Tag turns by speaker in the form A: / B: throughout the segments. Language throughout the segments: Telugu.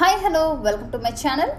A: Hi hello welcome to my channel.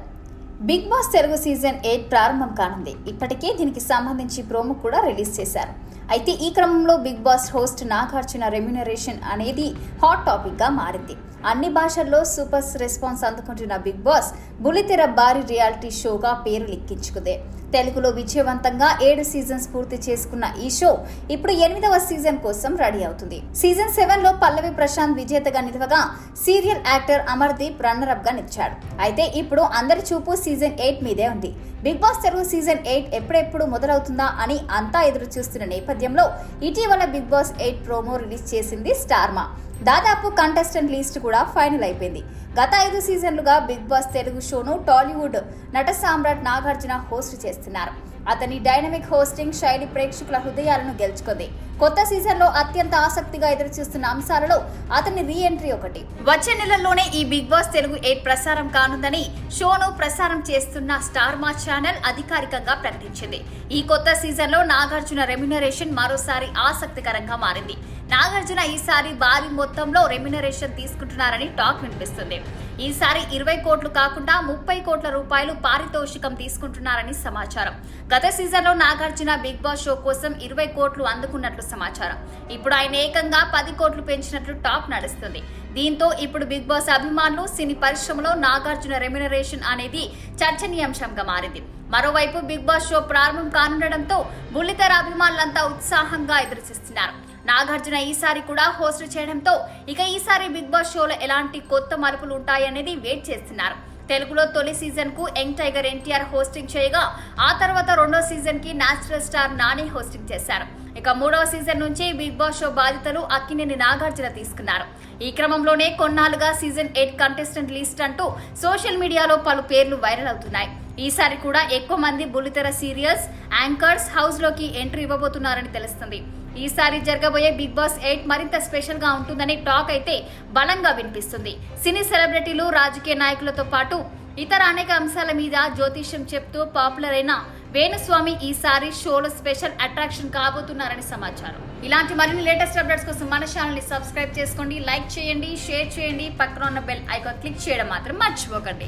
A: Bigg Boss Telugu season eight ప్రారంభం కానుంది. ఇప్పటికే దీనికి సంబంధించి ప్రోమో కూడా రిలీజ్ చేశారు. అయితే ఈ క్రమంలో Bigg Boss host Nagarjuna remuneration అనేది హాట్ టాపిక్గా మారింది. అన్ని భాషల్లో సూపర్ రెస్పాన్స్ అందుకుంటున్న బిగ్ బాస్ బుల్లితెర భారీ రియాలిటీ షోగా పేరు లిక్కించుకుంది. తెలుగులో విజయవంతంగా ఏడు సీజన్స్ పూర్తి చేసుకున్న ఈ షో ఇప్పుడు ఎనిమిదవ సీజన్ కోసం రెడీ అవుతుంది. సీజన్ సెవెన్లో పల్లవి ప్రశాంత్ విజేతగా నిలవగా సీరియల్ యాక్టర్ అమర్దీప్ రన్నర్ అప్గా నిలిచాడు. అయితే ఇప్పుడు అందరి చూపు సీజన్ ఎయిట్ మీదే ఉంది. Bigg Boss Telugu season eight ఎప్పుడెప్పుడు మొదలవుతుందా అని అంతా ఎదురు చూస్తున్న నేపథ్యంలో ఇటీవల Bigg Boss eight promo release చేసింది స్టార్మా. దాదాపు కంటెస్టెంట్ లిస్ట్ కూడా ఫైనల్ అయిపోయింది. గత ఐదు సీజన్లుగా బిగ్ బాస్ తెలుగు షోను టాలీవుడ్ నట సామ్రాట్ నాగార్జున హోస్ట్ చేస్తున్నారు. అతని డైనమిక్ హోస్టింగ్ శైలి ప్రేక్షకుల హృదయాలను గెలుచుకుంది. కొత్త సీజన్లో అత్యంత ఆసక్తిగా ఎదురుచూస్తున్న అంశాలలో అతని రీ ఎంట్రీ ఒకటి. వచ్చే నెలల్లోనే ఈ బిగ్ బాస్ తెలుగు ఎయిట్ ప్రసారం కానుందని షోను ప్రసారం చేస్తున్న స్టార్ మా ఛానల్ అధికారికంగా ప్రకటించింది. ఈ కొత్త సీజన్లో నాగార్జున రెమ్యునరేషన్ మరోసారి ఆసక్తికరంగా మారింది. నాగార్జున ఈసారి భారీ మొత్తంలో రెమ్యునరేషన్ తీసుకుంటున్నారని టాక్ వినిపిస్తుంది. ఈసారి ఇరవై కోట్లు కాకుండా ముప్పై కోట్ల రూపాయలు పారితోషికం తీసుకుంటున్నారని సమాచారం. గత సీజన్లో నాగార్జున బిగ్ బాస్ షో కోసం ఇరవై కోట్లు అందుకున్నట్లు సమాచారం. ఇప్పుడు ఆయన ఏకంగా పది కోట్లు పెంచినట్లు టాక్ నడుస్తుంది. దీంతో ఇప్పుడు బిగ్ బాస్ అభిమానులు సినీ పరిశ్రమలో నాగార్జున రెమ్యునరేషన్ అనేది చర్చనీయాంశంగా మారింది. మరోవైపు బిగ్ బాస్ షో ప్రారంభం కానుండటంతో బుల్లితెర అభిమానులంతా ఉత్సాహంగా ఎదురుచూస్తున్నారు. నాగార్జున ఈసారి కూడా హోస్ట్ చేయడంతో ఇక ఈసారి బిగ్ బాస్ షోలో ఎలాంటి కొత్త మలుపులు ఉంటాయనేది వెయిట్ చేస్తున్నారు. తెలుగులో తొలి సీజన్కు యంగ్ టైగర్ ఎన్టీఆర్ హోస్టింగ్ చేయగా ఆ తర్వాత రెండో సీజన్కి నేచురల్ స్టార్ నాని హోస్టింగ్ చేశారు. ఇక మూడవ సీజన్ నుంచి బిగ్ బాస్ షో బాధితులు అక్కినేని నాగార్జున తీసుకున్నారు. ఈ క్రమంలోనే కొన్నాళ్ళుగా సీజన్ ఎయిట్ కంటెస్టెంట్ లిస్ట్ అంటూ సోషల్ మీడియాలో పలు పేర్లు వైరల్ అవుతున్నాయి. ఈసారి కూడా ఎక్కువ మంది బుల్లితెర సీరియల్స్ యాంకర్స్ హౌస్లోకి ఎంట్రీ ఇవ్వబోతున్నారని తెలుస్తుంది. ఈసారి జరగబోయే బిగ్ బాస్ ఎయిట్ మరింత స్పెషల్గా ఉంటుందని టాక్ అయితే బలంగా వినిపిస్తుంది. సినీ సెలబ్రిటీలు రాజకీయ నాయకులతో పాటు ఇతర అనేక అంశాల మీద జ్యోతిష్యం చెప్తూ పాపులర్ అయిన వేణుస్వామి ఈసారి షోలో స్పెషల్ అట్రాక్షన్ కాబోతున్నారని సమాచారం. ఇలాంటి మరిన్ని లేటెస్ట్ అప్డేట్స్ కోసం మన ఛానల్ని సబ్స్క్రైబ్ చేసుకోండి లైక్ చేయండి షేర్ చేయండి. పక్కన ఉన్న బెల్ ఐకాన్ క్లిక్ చేయడం మాత్రం మర్చిపోకండి.